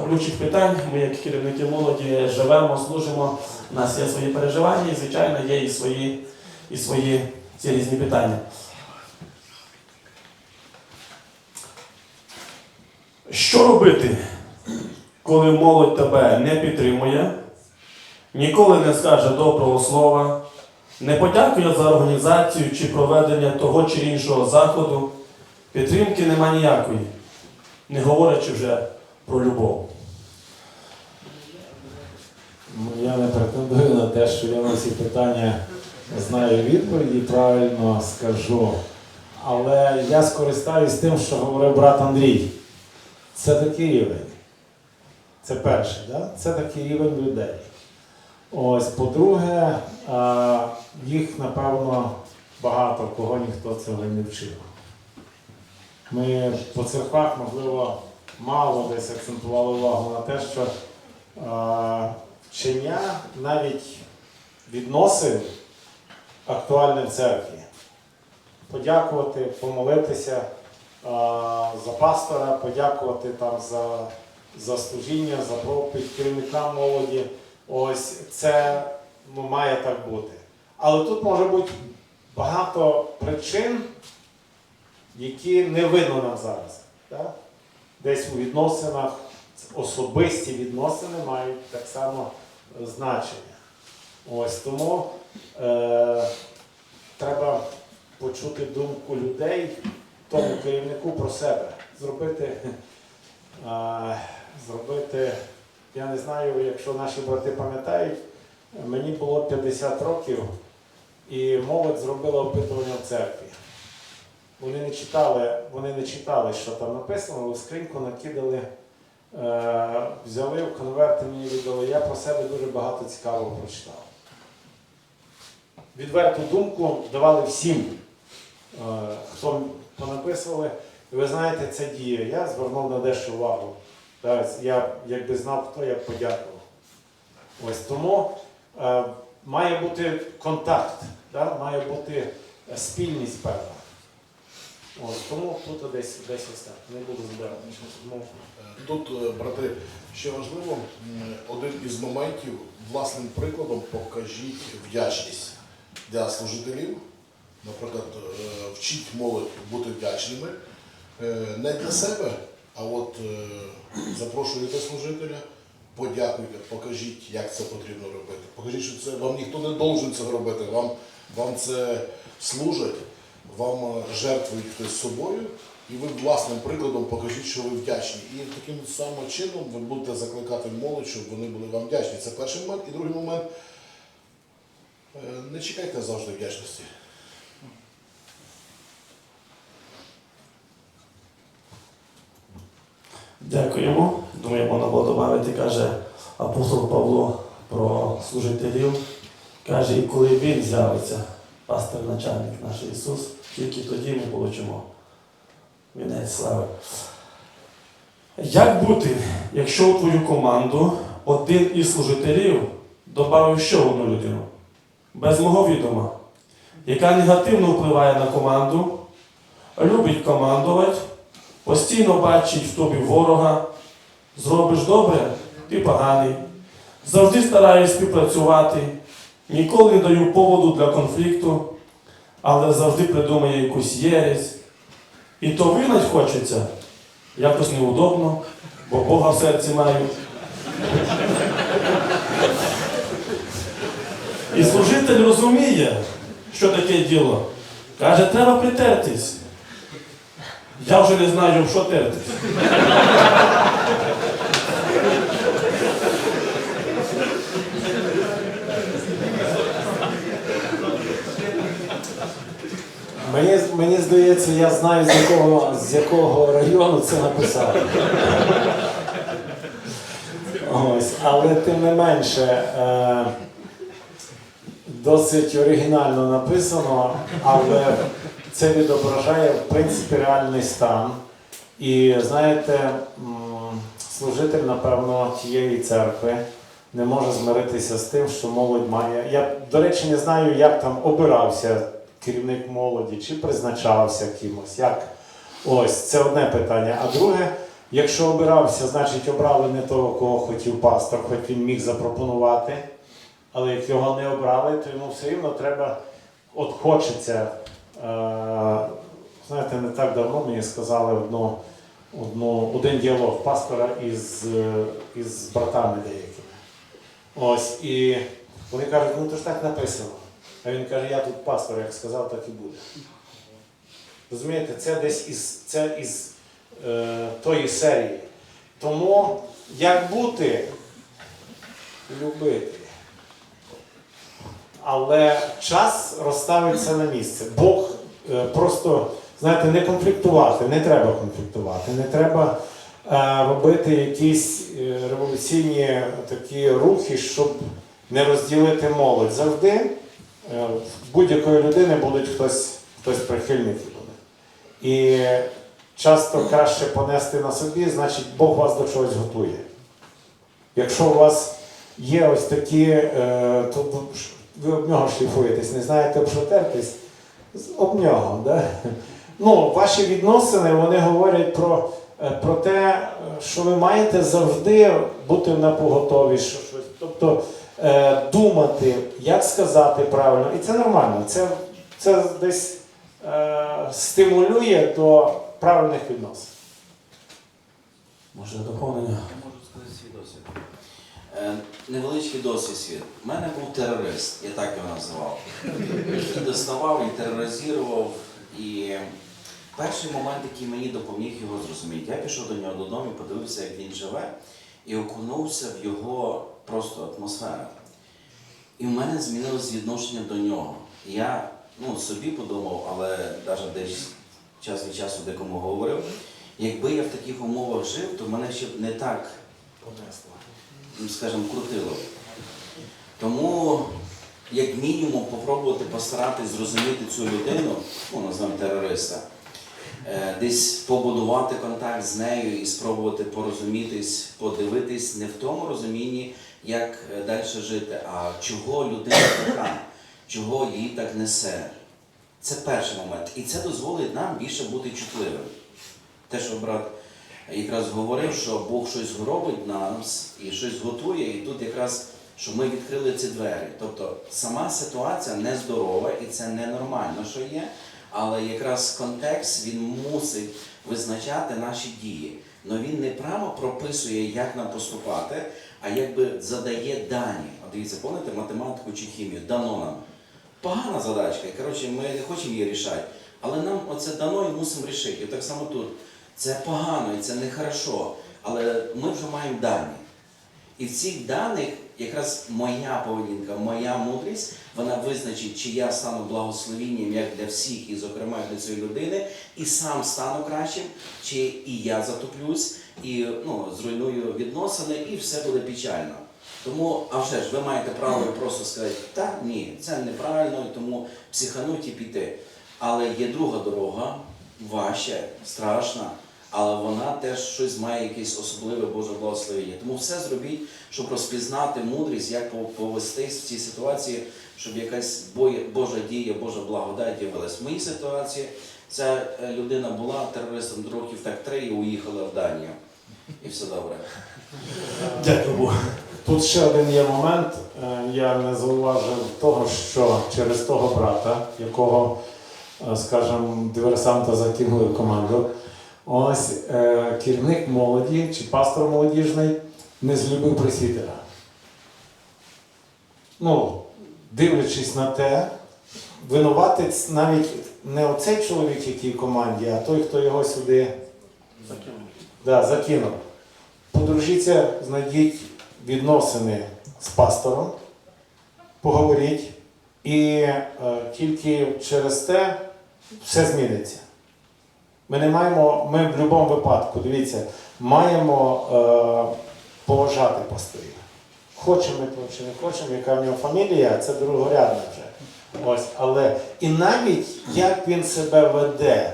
болючих питань. Ми, як керівники молоді, живемо, служимо. У нас є свої переживання, і, звичайно, є і свої, і свої ці різні питання. Що робити, коли молодь тебе не підтримує, ніколи не скаже доброго слова, не подякує за організацію чи проведення того чи іншого заходу, підтримки нема ніякої, не говорячи вже про любов. Ну, Я не претендую на те, що я на всі питання знаю відповіді, правильно скажу. Але я скористаюсь тим, що говорив брат Андрій. Це такий рівень. Це перше, да? це такий рівень людей. Ось, по-друге, їх, напевно, багато кого ніхто цього не вчив. Ми по церквах, можливо, мало десь акцентували увагу на те, що вчення навіть відносин актуальне в церкві. Подякувати, помолитися за пастора, подякувати там за, за служіння, за проповідь керівникам молоді. Ось це ну, має так бути. Але тут може бути багато причин, які не видно нам зараз. Так? Десь у відносинах особисті відносини мають так само е, значення. Ось тому е, треба почути думку людей, тому керівнику про себе. Зробити, е, зробити, я не знаю, якщо наші брати пам'ятають, мені було 50 років, і молодь зробила опитування в церкві. Вони не читали, вони не читали, що там написано, але скриньку накидали, е, взяли в конверти мені віддали. Я про себе дуже багато цікавого прочитав. Відверту думку давали всім, е, хто понаписували. І ви знаєте, це діє. Я звернув на дещо увагу. Я якби знав, хто я б подякував. Ось тому е, має бути контакт, да? має бути спільність певна. Ось, тому тут десь, десь ось. Не буду збирати. Ну, Тут, е, брати, ще важливо, один із моментів власним прикладом покажіть вдячність для служителів. Наприклад, е, вчіть молодь бути вдячними е, не для себе, а от запрошуєте служителя, подякуйте, покажіть, як це потрібно робити. Покажіть, що це вам ніхто не должен цього робити, вам, вам це служить, вам е, жертвують хтось собою, і ви власним прикладом покажіть, що ви вдячні. І таким самим чином ви будете закликати молодь, щоб вони були вам вдячні. Це перший момент. І другий момент. е, Не чекайте завжди вдячності. Дякуємо. Думаю, можна було додати, каже апостол Павло про служителів. Каже, і коли він з'явиться, пастор начальник наш Ісус, тільки тоді ми получимо вінець слави. Як бути, якщо у твою команду один із служителів додав ще одну людину, без мого відома, яка негативно впливає на команду, любить командувати, постійно бачить в тобі ворога, зробиш добре, ти поганий. Завжди стараюсь співпрацювати, ніколи не даю поводу для конфлікту, але завжди придумає якусь єресь. І то вигнать хочеться, якось неудобно, бо Бога в серці маю. І служитель розуміє, що таке діло. Каже, треба притертись. Я вже не знаю, в що тертись. Мені, мені здається, я знаю, з якого, з якого району це написали. Ось, але тим не менше, е, досить оригінально написано, але це відображає в принципі реальний стан. І знаєте, служитель, напевно, тієї церкви не може змиритися з тим, що молодь має. Я, до речі, не знаю, як там обирався керівник молоді, чи призначався кимось. Як? Ось це одне питання. А друге, Якщо обирався, значить обрали не того, кого хотів пастор, хоч він міг запропонувати. Але як його не обрали, то йому все рівно треба, от хочеться. Е, знаєте, не так давно мені сказали одну, одну, один діалог пастора із, із братами деякими. Ось, і вони кажуть, ну то ж так написано. А він каже, я тут пастор, як сказав, так і буде. Розумієте, це десь із, це із е, тої серії. Тому як бути, любити. Але час розставиться на місце. Бог е, просто, знаєте, не конфліктувати, не треба конфліктувати, не треба е, робити якісь е, революційні такі рухи, щоб не розділити молодь. Завжди в будь-якої людини будуть хтось, хтось прихильники буде. І часто краще понести на собі, значить Бог вас до чогось готує. Якщо у вас є ось такі, е, то ви- об нього шліфуєтесь, не знаєте об що тертись, об нього. Да? Ну, ваші відносини вони говорять про, е, про те, е, що ви маєте завжди бути на поготові, що щось. Тобто е, думати, як сказати правильно. І це нормально. Це, це десь е, стимулює до правильних відносин. Може доповнення? Я можу сказати свій досвід. Е, невеличкий досвід світ. У мене був терорист, я так його називав. Який доставав і тероризував. І перший момент, який мені допоміг його зрозуміти, я пішов до нього додому, подивився, як він живе, і окунувся в його просто атмосферу. І в мене змінилось відношення до нього. Я ну, собі подумав, але навіть десь час від часу декому говорив, якби я в таких умовах жив, то мене ще б не так скажімо, крутило. Тому, як мінімум, попробувати постаратись зрозуміти цю людину, ну, назвемо терориста, е, десь побудувати контакт з нею і спробувати порозумітись, подивитись не в тому розумінні, як е, далі жити, а чого людина така, чого її так несе. Це перший момент. І це дозволить нам більше бути чутливим. Те, що брат якраз говорив, що Бог щось робить нас і щось готує, і тут якраз що ми відкрили ці двері. Тобто сама ситуація нездорова і це ненормально, що є, але якраз контекст він мусить визначати наші дії. Но він не прямо прописує, як нам поступати, а якби задає дані. От дивіться, пам'ятаєте математику чи хімію, дано нам. Погана задачка, і коротше, ми не хочемо її рішати, але нам оце дано і мусимо рішити. І так само тут. Це погано і це нехорошо, але ми вже маємо дані. І в цих даних якраз моя поведінка, моя мудрість, вона визначить, чи я стану благословінням як для всіх, і, зокрема, для цієї людини, і сам стану кращим, чи і я затоплюсь, і ну, зруйную відносини, і все буде печально. Тому, а вже ж, ви маєте право просто сказати, та ні, це неправильно, і тому психануть і піти. Але є друга дорога, важча, страшна, але вона теж щось має якесь особливе Боже благословення. Тому все зробіть, щоб розпізнати мудрість, як повестись в цій ситуації, щоб якась Божа дія, Божа благодать з'явилась. В моїй ситуації ця е, людина була терористом років так три і уїхала в Данію. І все добре. Дякую. Тут ще один є момент. Е, Я не зауважив того, що через того брата, якого, е, скажімо, диверсанта закинули в команду, ось е, керівник молоді чи пастор молодіжний не злюбив присвітера. Ну, дивлячись на те, винуватець навіть не оцей чоловік, який в команді, а той, хто його сюди да, закинув. Подружіться, знайдіть відносини з пастором, поговоріть, і е, тільки через те все зміниться. Ми не маємо, ми в будь-якому випадку, дивіться, маємо е, поважати пастирів. Хочемо ми чи не хочемо, яка в нього фамілія, це другорядна вже. Ось, але і навіть як він себе веде,